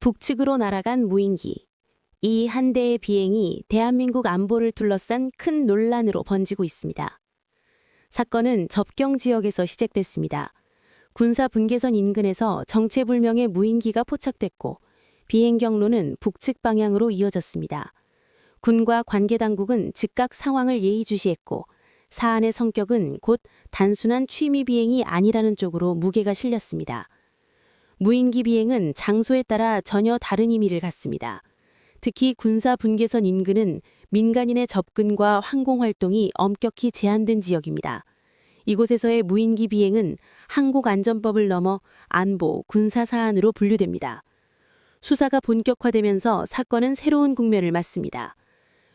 북측으로 날아간 무인기. 이 한 대의 비행이 대한민국 안보를 둘러싼 큰 논란으로 번지고 있습니다. 사건은 접경 지역에서 시작됐습니다. 군사 분계선 인근에서 정체불명의 무인기가 포착됐고 비행 경로는 북측 방향으로 이어졌습니다. 군과 관계 당국은 즉각 상황을 예의주시했고 사안의 성격은 곧 단순한 취미 비행이 아니라는 쪽으로 무게가 실렸습니다. 무인기 비행은 장소에 따라 전혀 다른 의미를 갖습니다. 특히 군사 분계선 인근은 민간인의 접근과 항공 활동이 엄격히 제한된 지역입니다. 이곳에서의 무인기 비행은 항공안전법을 넘어 안보, 군사 사안으로 분류됩니다. 수사가 본격화되면서 사건은 새로운 국면을 맞습니다.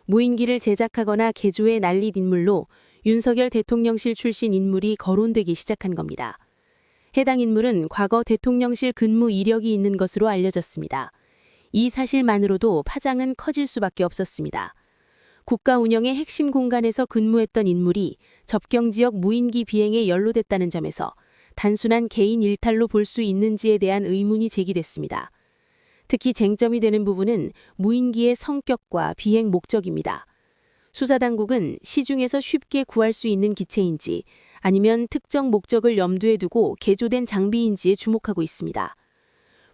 무인기를 제작하거나 개조해 날린 인물로 윤석열 대통령실 출신 인물이 거론되기 시작한 겁니다. 해당 인물은 과거 대통령실 근무 이력이 있는 것으로 알려졌습니다. 이 사실만으로도 파장은 커질 수밖에 없었습니다. 국가 운영의 핵심 공간에서 근무했던 인물이 접경 지역 무인기 비행에 연루됐다는 점에서 단순한 개인 일탈로 볼 수 있는지에 대한 의문이 제기됐습니다. 특히 쟁점이 되는 부분은 무인기의 성격과 비행 목적입니다. 수사당국은 시중에서 쉽게 구할 수 있는 기체인지 아니면 특정 목적을 염두에 두고 개조된 장비인지에 주목하고 있습니다.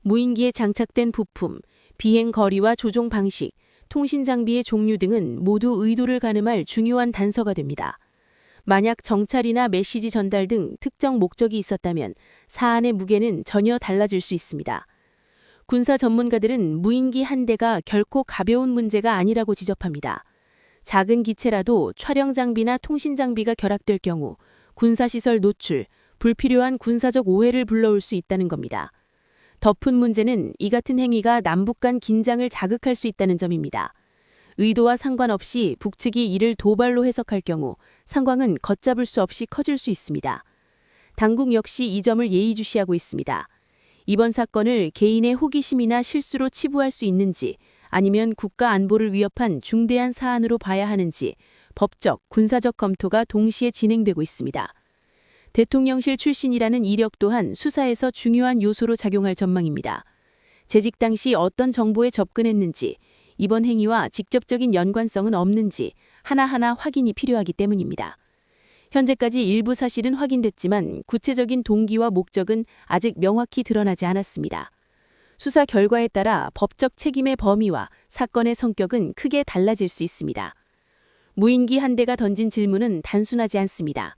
무인기에 장착된 부품, 비행 거리와 조종 방식, 통신 장비의 종류 등은 모두 의도를 가늠할 중요한 단서가 됩니다. 만약 정찰이나 메시지 전달 등 특정 목적이 있었다면 사안의 무게는 전혀 달라질 수 있습니다. 군사 전문가들은 무인기 한 대가 결코 가벼운 문제가 아니라고 지적합니다. 작은 기체라도 촬영 장비나 통신 장비가 결합될 경우 군사시설 노출, 불필요한 군사적 오해를 불러올 수 있다는 겁니다. 덮은 문제는 이 같은 행위가 남북 간 긴장을 자극할 수 있다는 점입니다. 의도와 상관없이 북측이 이를 도발로 해석할 경우 상황은 걷잡을 수 없이 커질 수 있습니다. 당국 역시 이 점을 예의주시하고 있습니다. 이번 사건을 개인의 호기심이나 실수로 치부할 수 있는지 아니면 국가 안보를 위협한 중대한 사안으로 봐야 하는지 법적, 군사적 검토가 동시에 진행되고 있습니다. 대통령실 출신이라는 이력 또한 수사에서 중요한 요소로 작용할 전망입니다. 재직 당시 어떤 정보에 접근했는지, 이번 행위와 직접적인 연관성은 없는지 하나하나 확인이 필요하기 때문입니다. 현재까지 일부 사실은 확인됐지만 구체적인 동기와 목적은 아직 명확히 드러나지 않았습니다. 수사 결과에 따라 법적 책임의 범위와 사건의 성격은 크게 달라질 수 있습니다. 무인기 한 대가 던진 질문은 단순하지 않습니다.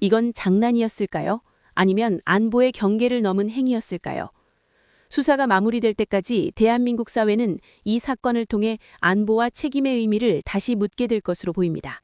이건 장난이었을까요? 아니면 안보의 경계를 넘은 행위였을까요? 수사가 마무리될 때까지 대한민국 사회는 이 사건을 통해 안보와 책임의 의미를 다시 묻게 될 것으로 보입니다.